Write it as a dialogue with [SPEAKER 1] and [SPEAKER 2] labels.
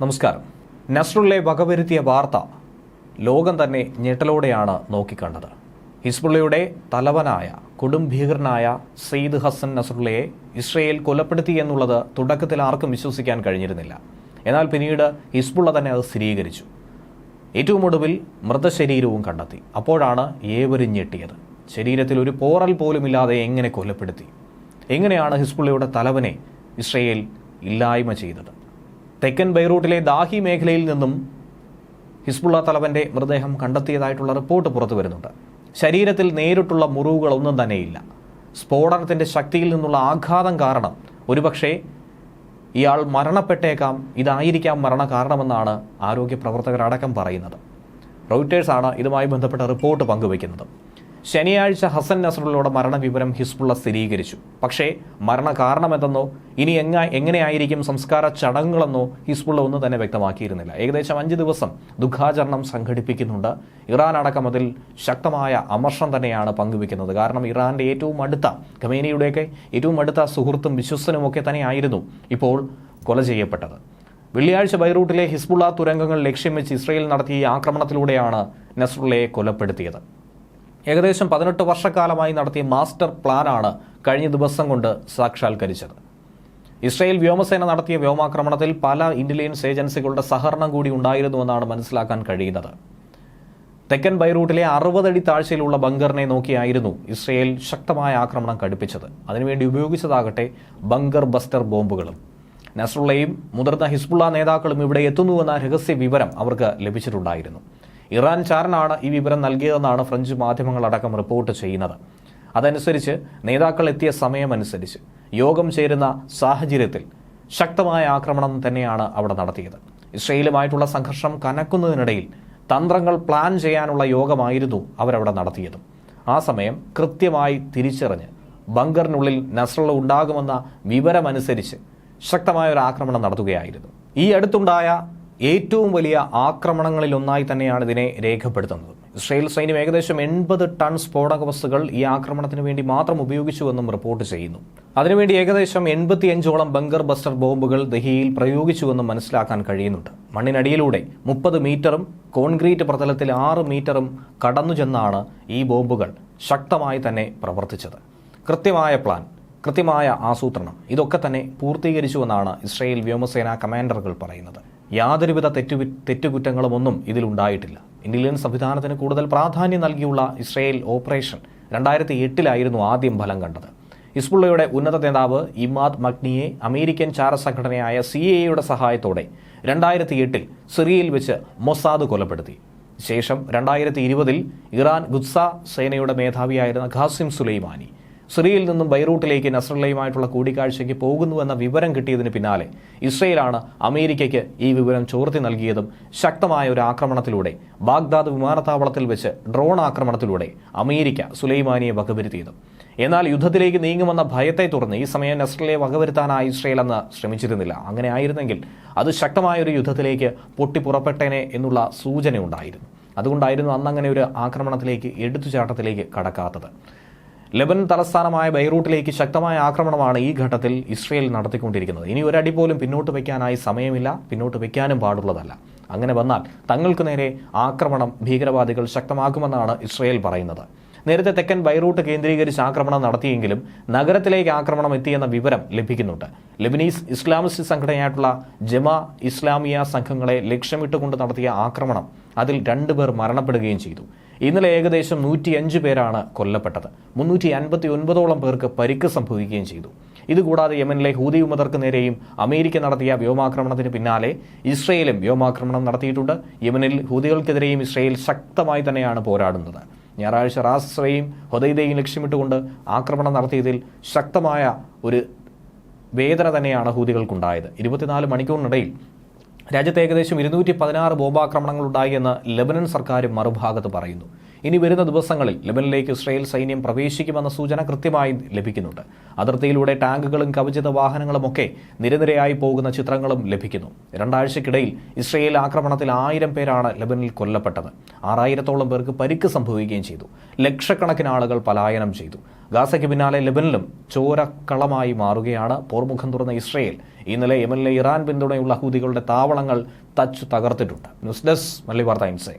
[SPEAKER 1] നമസ്കാരം. നസ്രുള്ളെ വകവരുത്തിയ വാർത്ത ലോകം തന്നെ ഞെട്ടലോടെയാണ് നോക്കിക്കണ്ടത്. ഹിസ്ബുള്ളയുടെ തലവനായ കൊടും ഭീകരനായ സെയ്ദ് ഹസൻ നസ്രുള്ളയെ ഇസ്രയേൽ കൊലപ്പെടുത്തി എന്നുള്ളത് തുടക്കത്തിൽ ആർക്കും വിശ്വസിക്കാൻ കഴിഞ്ഞിരുന്നില്ല. എന്നാൽ പിന്നീട് ഹിസ്ബുള്ള തന്നെ അത് സ്ഥിരീകരിച്ചു. ഏറ്റവും ഒടുവിൽ മൃതശരീരവും കണ്ടെത്തി. അപ്പോഴാണ് ഏവരും ഞെട്ടിയത്. ശരീരത്തിൽ ഒരു പോറൽ പോലുമില്ലാതെ എങ്ങനെ കൊലപ്പെടുത്തി? എങ്ങനെയാണ് ഹിസ്ബുള്ളയുടെ തലവനെ ഇസ്രയേൽ ഇല്ലായ്മ ചെയ്തത്? തെക്കൻ ബൈറൂട്ടിലെ ദാഹി മേഖലയിൽ നിന്നും ഹിസ്ബുള്ള തലവന്റെ മൃതദേഹം കണ്ടെത്തിയതായിട്ടുള്ള റിപ്പോർട്ട് പുറത്തു വരുന്നുണ്ട്. ശരീരത്തിൽ നേരിട്ടുള്ള മുറിവുകളൊന്നും തന്നെയില്ല. സ്ഫോടനത്തിന്റെ ശക്തിയിൽ നിന്നുള്ള ആഘാതം കാരണം ഒരുപക്ഷെ ഇയാൾ മരണപ്പെട്ടേക്കാം ഇതായിരിക്കാം മരണ കാരണമെന്നാണ് ആരോഗ്യ പ്രവർത്തകരടക്കം പറയുന്നത്. റോയിറ്റേഴ്സാണ് ഇതുമായി ബന്ധപ്പെട്ട റിപ്പോർട്ട് പങ്കുവയ്ക്കുന്നത്. ശനിയാഴ്ച ഹസൻ നസറുള്ളയുടെ മരണവിവരം ഹിസ്ബുള്ള സ്ഥിരീകരിച്ചു. പക്ഷേ മരണ കാരണമെന്തെന്നോ ഇനി എങ്ങ എങ്ങനെയായിരിക്കും സംസ്കാര ചടങ്ങുകളെന്നോ ഹിസ്ബുള്ള ഒന്നും തന്നെ വ്യക്തമാക്കിയിരുന്നില്ല. ഏകദേശം അഞ്ച് ദിവസം ദുഃഖാചരണം സംഘടിപ്പിക്കുന്നുണ്ട്. ഇറാൻ അടക്കം അതിൽ ശക്തമായ അമർഷം തന്നെയാണ് പങ്കുവെക്കുന്നത് കാരണം ഇറാന്റെ ഏറ്റവും അടുത്ത ഖമേനിയുടെയൊക്കെ ഏറ്റവും അടുത്ത സുഹൃത്തും വിശ്വസ്തനുമൊക്കെ തന്നെയായിരുന്നു ഇപ്പോൾ കൊല ചെയ്യപ്പെട്ടത്. വെള്ളിയാഴ്ച ബൈറൂട്ടിലെ ഹിസ്ബുള്ള തുരങ്കങ്ങൾ ലക്ഷ്യം വെച്ച് ഇസ്രയേൽ നടത്തിയ ആക്രമണത്തിലൂടെയാണ് നസ്രുള്ളയെ കൊലപ്പെടുത്തിയത്. ഏകദേശം പതിനെട്ട് വർഷക്കാലമായി നടത്തിയ മാസ്റ്റർ പ്ലാനാണ് കഴിഞ്ഞ ദിവസം കൊണ്ട് സാക്ഷാത്കരിച്ചത്. ഇസ്രായേൽ വ്യോമസേന നടത്തിയ വ്യോമാക്രമണത്തിൽ പല ഇന്റലിജൻസ് ഏജൻസികളുടെ സഹകരണം കൂടി ഉണ്ടായിരുന്നുവെന്നാണ് മനസ്സിലാക്കാൻ കഴിയുന്നത്. തെക്കൻ ബൈറൂട്ടിലെ അറുപതടി താഴ്ചയിലുള്ള ബങ്കറിനെ നോക്കിയായിരുന്നു ഇസ്രയേൽ ശക്തമായ ആക്രമണം കടുപ്പിച്ചത്. അതിനുവേണ്ടി ഉപയോഗിച്ചതാകട്ടെ ബങ്കർ ബസ്റ്റർ ബോംബുകളും. നസ്രുള്ളയും മുതിർന്ന ഹിസ്ബുള്ള നേതാക്കളും ഇവിടെ എത്തുന്നുവെന്ന രഹസ്യ വിവരം അവർക്ക് ലഭിച്ചിട്ടുണ്ടായിരുന്നു. ഇറാൻ ചാരനാണ് ഈ വിവരം നൽകിയതെന്നാണ് ഫ്രഞ്ച് മാധ്യമങ്ങളടക്കം റിപ്പോർട്ട് ചെയ്യുന്നത്. അതനുസരിച്ച് നേതാക്കൾ എത്തിയ സമയമനുസരിച്ച് യോഗം ചേരുന്ന സാഹചര്യത്തിൽ ശക്തമായ ആക്രമണം തന്നെയാണ് അവിടെ നടത്തിയത്. ഇസ്രയേലുമായിട്ടുള്ള സംഘർഷം കനക്കുന്നതിനിടയിൽ തന്ത്രങ്ങൾ പ്ലാൻ ചെയ്യാനുള്ള യോഗമായിരുന്നു അവരവിടെ നടത്തിയത്. ആ സമയം കൃത്യമായി തിരിച്ചറിഞ്ഞ് ബങ്കറിനുള്ളിൽ നസ്രള ഉണ്ടാകുമെന്ന വിവരമനുസരിച്ച് ശക്തമായ ഒരു ആക്രമണം നടത്തുകയായിരുന്നു. ഈ അടുത്തുണ്ടായ ഏറ്റവും വലിയ ആക്രമണങ്ങളിൽ ഒന്നായി തന്നെയാണ് ഇതിനെ രേഖപ്പെടുത്തുന്നത്. ഇസ്രയേൽ സൈന്യം ഏകദേശം എൺപത് ടൺ സ്ഫോടക വസ്തുക്കൾ ഈ ആക്രമണത്തിന് വേണ്ടി മാത്രം ഉപയോഗിച്ചുവെന്നും റിപ്പോർട്ട് ചെയ്യുന്നു. അതിനുവേണ്ടി ഏകദേശം എൺപത്തിയഞ്ചോളം ബങ്കർ ബസ്റ്റർ ബോംബുകൾ ദഹിയിൽ പ്രയോഗിച്ചുവെന്നും മനസ്സിലാക്കാൻ കഴിയുന്നുണ്ട്. മണ്ണിനടിയിലൂടെ മുപ്പത് മീറ്ററും കോൺക്രീറ്റ് പ്രതലത്തിൽ ആറ് മീറ്ററും കടന്നു ചെന്നാണ് ഈ ബോംബുകൾ ശക്തമായി തന്നെ പ്രവർത്തിച്ചത്. കൃത്യമായ പ്ലാൻ കൃത്യമായ ആസൂത്രണം ഇതൊക്കെ തന്നെ പൂർത്തീകരിച്ചുവെന്നാണ് ഇസ്രയേൽ വ്യോമസേനാ കമാൻഡറുകൾ പറയുന്നത്. യാതൊരുവിധ തെറ്റു തെറ്റുകുറ്റങ്ങളും ഒന്നും ഇതിലുണ്ടായിട്ടില്ല ഇന്ത്യൻ സംവിധാനത്തിന് കൂടുതൽ പ്രാധാന്യം നൽകിയുള്ള ഇസ്രയേൽ ഓപ്പറേഷൻ രണ്ടായിരത്തി എട്ടിലായിരുന്നു ആദ്യം ഫലം കണ്ടത്. ഹിസ്ബുള്ളയുടെ ഉന്നത നേതാവ് ഇമാദ് മഗ്നിയെ അമേരിക്കൻ ചാരസംഘടനയായ സി എയുടെ സഹായത്തോടെ രണ്ടായിരത്തി എട്ടിൽ സിറിയയിൽ വെച്ച് മൊസാദ് കൊലപ്പെടുത്തി. ശേഷം രണ്ടായിരത്തി ഇരുപതിൽ ഇറാൻ ഗുസ്സ സേനയുടെ മേധാവിയായിരുന്ന ഖാസിം സുലൈമാനി. സിറിയയിൽ നിന്നും ബൈറൂട്ടിലേക്ക് നസ്രല്ലയുമായിട്ടുള്ള കൂടിക്കാഴ്ചയ്ക്ക് പോകുന്നുവെന്ന വിവരം കിട്ടിയതിന് പിന്നാലെ ഇസ്രയേലാണ് അമേരിക്കയ്ക്ക് ഈ വിവരം ചോർത്തി നൽകിയതും ശക്തമായ ഒരു ആക്രമണത്തിലൂടെ. ബാഗ്ദാദ് വിമാനത്താവളത്തിൽ വെച്ച് ഡ്രോൺ ആക്രമണത്തിലൂടെ അമേരിക്ക സുലൈമാനിയെ വകവരുത്തിയതും. എന്നാൽ യുദ്ധത്തിലേക്ക് നീങ്ങുമെന്ന ഭയത്തെ തുടർന്ന് ഈ സമയം നസ്രലയെ വകവരുത്താനായി ഇസ്രയേൽ അന്ന് ശ്രമിച്ചിരുന്നില്ല. അങ്ങനെ ആയിരുന്നെങ്കിൽ അത് ശക്തമായ ഒരു യുദ്ധത്തിലേക്ക് പൊട്ടിപ്പുറപ്പെട്ടേനെ എന്നുള്ള സൂചനയുണ്ടായിരുന്നു. അതുകൊണ്ടായിരുന്നു അന്നങ്ങനെ ഒരു ആക്രമണത്തിലേക്ക് എടുത്തുചാട്ടത്തിലേക്ക് കടക്കാത്തത്. ലെബനൻ തലസ്ഥാനമായ ബൈറൂട്ടിലേക്ക് ശക്തമായ ആക്രമണമാണ് ഈ ഘട്ടത്തിൽ ഇസ്രയേൽ നടത്തിക്കൊണ്ടിരിക്കുന്നത്. ഇനി ഒരടി പോലും പിന്നോട്ട് വയ്ക്കാനായി സമയമില്ല. പിന്നോട്ട് വയ്ക്കാനും പാടുള്ളതല്ല. അങ്ങനെ വന്നാൽ തങ്ങൾക്ക് നേരെ ആക്രമണം ഭീകരവാദികൾ ശക്തമാക്കുമെന്നാണ് ഇസ്രയേൽ പറയുന്നത്. നേരത്തെ തെക്കൻ ബൈറൂട്ട് കേന്ദ്രീകരിച്ച് ആക്രമണം നടത്തിയെങ്കിലും നഗരത്തിലേക്ക് ആക്രമണം എത്തിയെന്ന വിവരം ലഭിക്കുന്നുണ്ട്. ലെബനീസ് ഇസ്ലാമിസ്റ്റ് സംഘടനയായിട്ടുള്ള ജമാ ഇസ്ലാമിയ സംഘങ്ങളെ ലക്ഷ്യമിട്ടുകൊണ്ട് നടത്തിയ ആക്രമണം അതിൽ രണ്ടുപേർ മരണപ്പെടുകയും ചെയ്തു. ഇന്നലെ ഏകദേശം നൂറ്റിയഞ്ച് പേരാണ് കൊല്ലപ്പെട്ടത്. മുന്നൂറ്റി അൻപത്തി ഒൻപതോളം പേർക്ക് പരിക്ക് സംഭവിക്കുകയും ചെയ്തു. ഇതുകൂടാതെ യമനിലെ ഹൂതി ഉമതർക്ക് നേരെയും അമേരിക്ക നടത്തിയ വ്യോമാക്രമണത്തിന് പിന്നാലെ ഇസ്രയേലും വ്യോമാക്രമണം നടത്തിയിട്ടുണ്ട്. യമനിൽ ഹൂതികൾക്കെതിരെയും ഇസ്രയേൽ ശക്തമായി തന്നെയാണ് പോരാടുന്നത്. ഞായറാഴ്ച റാസ്രയും ഹൊദൈദയും ലക്ഷ്യമിട്ടുകൊണ്ട് ആക്രമണം നടത്തിയതിൽ ശക്തമായ ഒരു വേദന തന്നെയാണ് ഹൂതികൾക്കുണ്ടായത്. ഇരുപത്തിനാല് മണിക്കൂറിനിടയിൽ രാജ്യത്ത് ഏകദേശം ഇരുന്നൂറ്റി പതിനാറ് ബോംബാക്രമണങ്ങൾ ഉണ്ടായി എന്ന് ലെബനൻ സർക്കാർ മറുഭാഗത്ത് പറയുന്നു. ഇനി വരുന്ന ദിവസങ്ങളിൽ ലെബനിലേക്ക് ഇസ്രയേൽ സൈന്യം പ്രവേശിക്കുമെന്ന സൂചന കൃത്യമായി ലഭിക്കുന്നുണ്ട്. അതിർത്തിയിലൂടെ ടാങ്കുകളും കവചിത വാഹനങ്ങളുമൊക്കെ നിരനിരയായി പോകുന്ന ചിത്രങ്ങളും ലഭിക്കുന്നു. രണ്ടാഴ്ചക്കിടയിൽ ഇസ്രയേൽ ആക്രമണത്തിൽ ആയിരം പേരാണ് ലെബനിൽ കൊല്ലപ്പെട്ടത്. ആറായിരത്തോളം പേർക്ക് പരിക്ക് സംഭവിക്കുകയും ചെയ്തു. ലക്ഷക്കണക്കിന് ആളുകൾ പലായനം ചെയ്തു. ഗാസയ്ക്ക് പിന്നാലെ ലെബനിലും ചോരക്കളമായി മാറുകയാണ് പോർമുഖം തുറന്ന ഇസ്രയേൽ. ഇന്നലെ യമനിലെ ഇറാൻ പിന്തുണയുള്ള ഹൂതികളുടെ താവളങ്ങൾ തച്ചു തകർത്തിട്ടുണ്ട്. ന്യൂസ് ഡെസ്ക് മല്ലി വാർത്ത ഇൻസൈ.